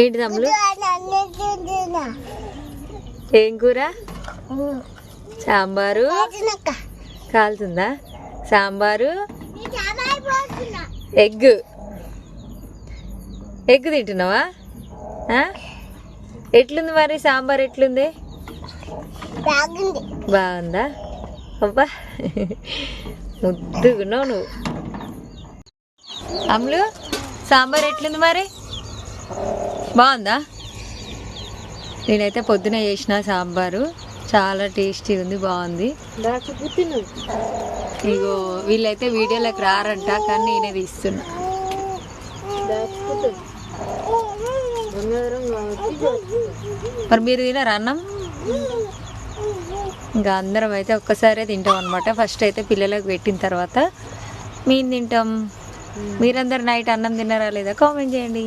ఏంటి తమ్ముడు? ఏం కూర? సాంబారు? కాలుతుందా? సాంబారు? ఎగ్ ఎగ్ తింటున్నావా? ఎట్లుంది మరి సాంబార్ ఎట్లుంది? బాగుందా? అబ్బా. ముద్దుగున్నావు నువ్వు. అమ్ములు సాంబార్ ఎట్లుంది మరి? బాగుందా? నేనైతే పొద్దున చేసిన సాంబారు. చాలా టేస్టీ ఉంది బాగుంది. ఇగో వీళ్ళైతే వీడియోలోకి రారంట కానీ నేనే తీస్తున్నా. మరి మీరు తినరా అన్నం? ఇంకా అందరం అయితే ఒక్కసారే తింటాం అనమాట ఫస్ట్ అయితే పిల్లలకు పెట్టిన తర్వాత మేము తింటాం. మీరందరు నైట్ అన్నం తిన్నారా లేదా? కామెంట్ చేయండి.